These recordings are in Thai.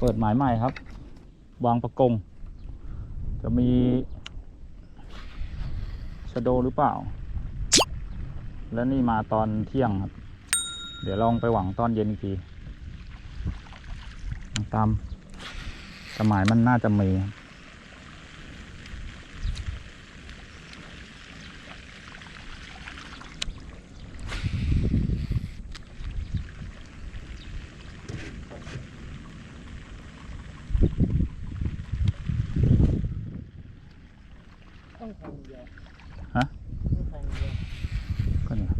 เปิดหมายใหม่ครับ วางประกง จะมีชะโดหรือเปล่า และนี่มาตอนเที่ยงครับ เดี๋ยวลองไปหวังตอนเย็นอีกทีตามสมัยมันน่าจะมีครับ ต้องแทงเดียว ฮะต้องแทงเดียวก็เนี่ย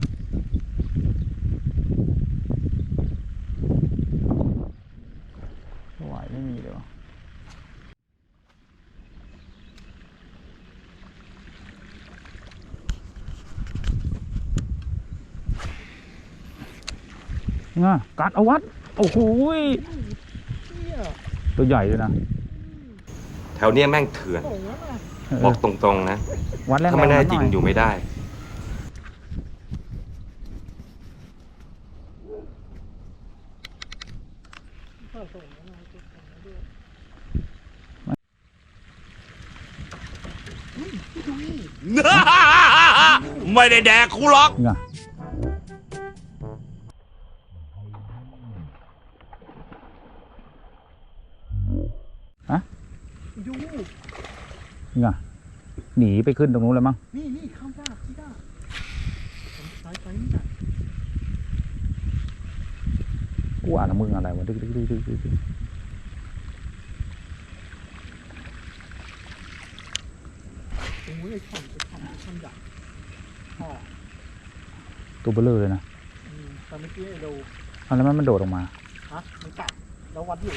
ไหวไม่มีเลยวะง่ะกัดเอาวัด โอ้โหยเนี่ยตัวใหญ่เลยนะ แถวเนี้ยแม่งเถื่อน โอ้โหนั่นน่ะเออบอกตรงๆนะ วัดแรงๆถ้าไม่แน่วัดหจริงน่อยู่ไม่ได้เข้าส่งแล้วนะจะส่งมาด้วยไม่ได้แดกคูหรอกง่ะยู ง่ะหนีไปขึ้นตรงนู้นแล้วมั้งนี่นี่ข้ามฟากที่ด้ผมสายไฟนี่น่ะกูอ่านมึงอะไรวะดึกดึกดึกดึกดึกดึกโอ้ยไอ้ช่องไอ้ช่องไอ้ช่องใหญ่อ๋อตัวเบลอเลยนะอืมแต่เมื่อกี้ไอ้โดเอาแล้วมันมันโดดออกมา ฮะมันกัดแล้ววัดอยู่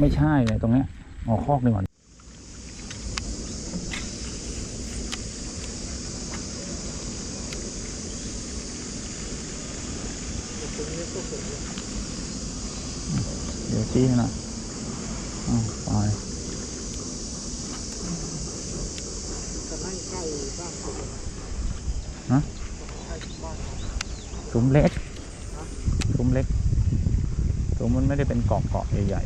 ไม่ใช่เลยตรงเนี้ยอ๋อคอกหนึ่งก่อน ตรงนี้ก็สวย เดี๋ยวชี้ให้หนะอ๋อไปจะนั่งใกล้บ้านเขาเลยฮะกลุ่มเล็กฮะซุ้มเล็กซุ้มมันไม่ได้เป็นเกาะเกาะใหญ่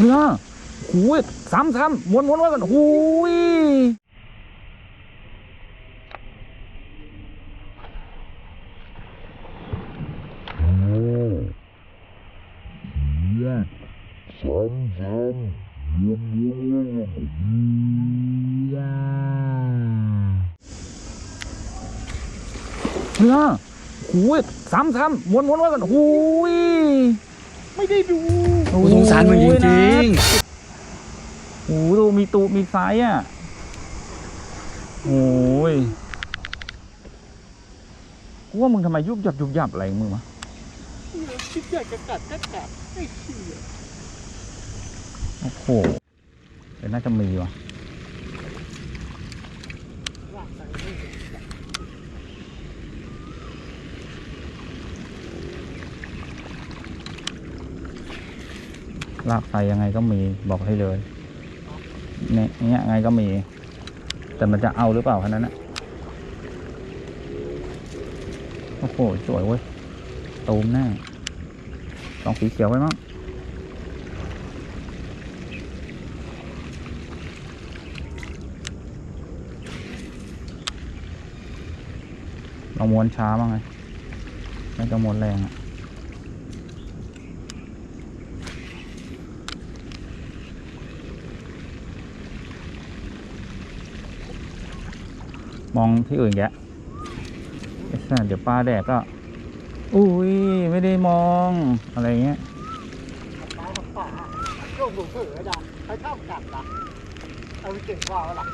เนี่ยหูยสามสามวนวนม้วนกันหูยเนี่ยหูยสามสามวนวนม้วนกันหูย ไม่ได้ดูโอ้สงสารมันจริงโอ้โหดูมีตูมีไซส์อะโอ้ยกูว่ามึงทำไมยุบยับยุบยับอะไรของมึงวะคิดอยากจะกัดก็กัดไม่เชื่อโอ้โหเดี๋ยวน่าจะมีว่ะ ลากไปไม่เห็นกัด ลากไฟยังไงก็มีบอกให้เลยเนี่ยเนี้ยไงก็มี แต่มันจะเอาหรือเปล่าแค่นั้นนะโอ้โหสวยเว้ยตูมแน่ลองสีเขียวไว้มั้งเราม้วนช้าบ้างไงไม่ต้องม้วนแรงอะ มองที่อื่นแกะไอ้สัสเดี๋ยวปลาแดกก็อุ้ยไม่ได้มองอะไรเงี้ยปลาวงผมเผลอจ้ะใครชอบกัดนะเอาไปเก่งกว่าล่ะ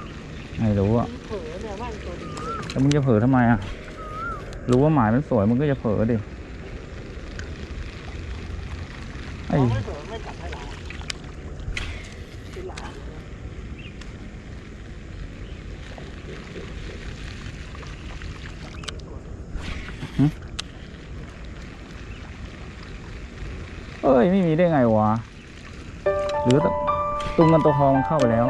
ไม่รู้อะเผลอเนี่ยแม่งตัวดีเลยแล้วมึงจะเผลอทำไมอะรู้ว่าหมายมันสวยมึงก็จะเผลอดิไอ้เราไม่เผลอไม่กัดให้หลาเป็นห เอ้ย ไม่มีได้ไงวะ หรือตุงเงินตัวทองมันเข้าไปแล้ว